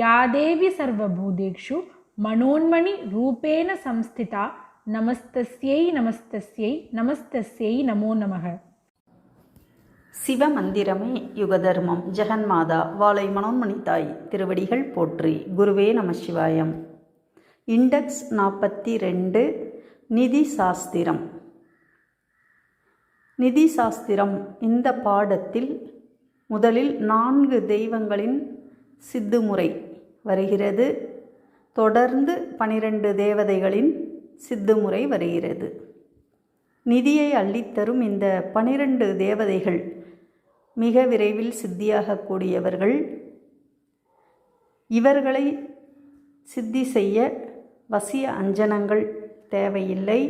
யாதேவி சர்வபூதேஷு மனோன்மணி ரூபேண சம்ஸ்திதா நமஸ்தஸ்யை நமஸ்தஸ்யை நமஸ்தஸ்யை நமோ நமக. சிவமந்திரமே யுகதர்மம். ஜெகன்மாதா வாழை மனோன்மணி தாய் திருவடிகள் போற்றி குருவே நம சிவாயம். இண்டெக்ஸ் நாற்பத்தி ரெண்டு நிதி சாஸ்திரம். நிதி சாஸ்திரம் இந்த பாடத்தில் முதலில் நான்கு தெய்வங்களின் சித்துமுறை வருகிறது. தொடர்ந்து பனிரெண்டு தேவதைகளின் சித்துமுறை வருகிறது. நிதியை அள்ளித்தரும் இந்த பனிரெண்டு தேவதைகள் மிக விரைவில் சித்தியாகக்கூடியவர்கள். இவர்களை சித்தி செய்ய வசிய அஞ்சனங்கள் தேவையில்லை.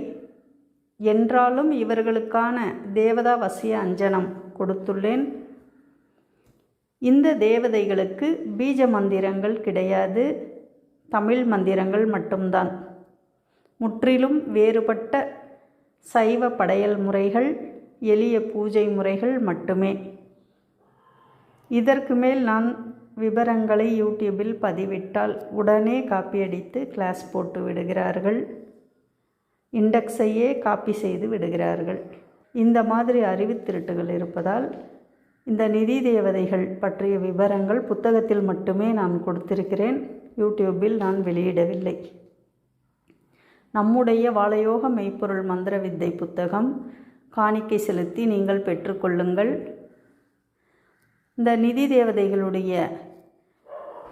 என்றாலும் இவர்களுக்கான தேவதா வசிய அஞ்சனம் கொடுத்துள்ளேன். இந்த தேவதைகளுக்கு பீஜ மந்திரங்கள் கிடையாது. தமிழ் மந்திரங்கள் மட்டும்தான். முற்றிலும் வேறுபட்ட சைவ படையல் முறைகள் எளிய பூஜை முறைகள் மட்டுமே. இதற்கு மேல் நான் விவரங்களை யூடியூபில் பதிவிட்டால் உடனே காப்பியடித்து கிளாஸ் போட்டு விடுகிறார்கள். இண்டெக்ஸையே காப்பி செய்து விடுகிறார்கள். இந்த மாதிரி அறிவு திருட்டுகள் இருப்பதால் இந்த நிதி தேவதைகள் பற்றிய விவரங்கள் புத்தகத்தில் மட்டுமே நான் கொடுத்திருக்கிறேன். யூடியூப்பில் நான் வெளியிடவில்லை. நம்முடைய வாழையோக மெய்ப்பொருள் மந்திர வித்தை புத்தகம் காணிக்கை செலுத்தி நீங்கள் பெற்றுக்கொள்ளுங்கள். இந்த நிதி தேவதைகளுடைய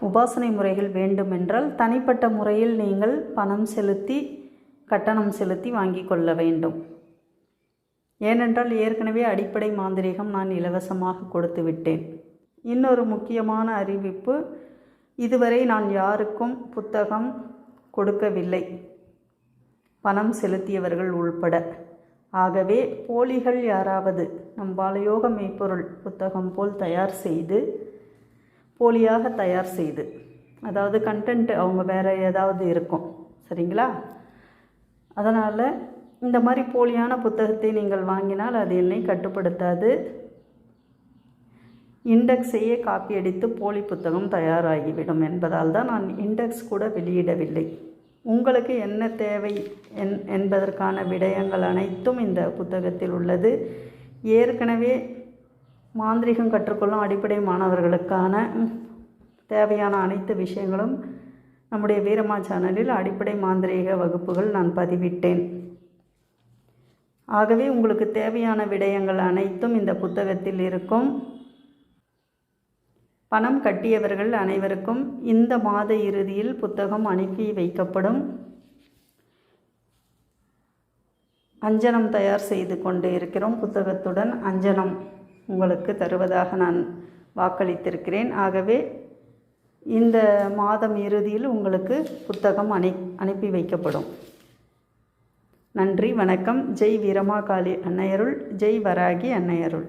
உபாசனை முறைகள் வேண்டுமென்றால் தனிப்பட்ட முறையில் நீங்கள் பணம் செலுத்தி கட்டணம் செலுத்தி வாங்கி கொள்ள வேண்டும். ஏனென்றால் ஏற்கனவே அடிப்படை மாந்திரீகம் நான் இலவசமாக கொடுத்து விட்டேன். இன்னொரு முக்கியமான அறிவிப்பு இதுவரை நான் யாருக்கும் புத்தகம் கொடுக்கவில்லை. பணம் செலுத்தியவர்கள் உள்பட. ஆகவே போலிகள் யாராவது நம் பாலயோக மெய்ப்பொருள் புத்தகம் போல் தயார் செய்து போலியாக தயார் செய்து அதாவது கண்டென்ட் அவங்க வேறு ஏதாவது இருக்கும். சரிங்களா? அதனால் இந்த மாதிரி போலியான புத்தகத்தை நீங்கள் வாங்கினால் அது என்னை கட்டுப்படுத்தாது. இண்டெக்ஸையே காப்பி அடித்து போலி புத்தகம் தயாராகிவிடும் என்பதால் தான் நான் இண்டெக்ஸ் கூட வெளியிடவில்லை. உங்களுக்கு என்ன தேவை என் என்பதற்கான விடயங்கள் அனைத்தும் இந்த புத்தகத்தில் உள்ளது. ஏற்கனவே மாந்திரிகம் கற்றுக்கொள்ளும் அடிப்படை மாணவர்களுக்கான தேவையான அனைத்து விஷயங்களும் நம்முடைய வீரமா சேனலில் அடிப்படை மாந்திரீக வகுப்புகள் நான் பதிவிட்டேன். ஆகவே உங்களுக்கு தேவையான விடயங்கள் அனைத்தும் இந்த புத்தகத்தில் இருக்கும். பணம் கட்டியவர்கள் அனைவருக்கும் இந்த மாத இறுதியில் புத்தகம் அனுப்பி வைக்கப்படும். அஞ்சனம் தயார் செய்து கொண்டு இருக்கிறோம். புத்தகத்துடன் அஞ்சனம் உங்களுக்கு தருவதாக நான் வாக்களித்திருக்கிறேன். ஆகவே இந்த மாதம் இறுதியில் உங்களுக்கு புத்தகம் அனு அனுப்பி வைக்கப்படும். நன்றி வணக்கம். ஜெய் வீரமாகாளி அன்னையருள் ஜெய் வராகி அன்னையருள்.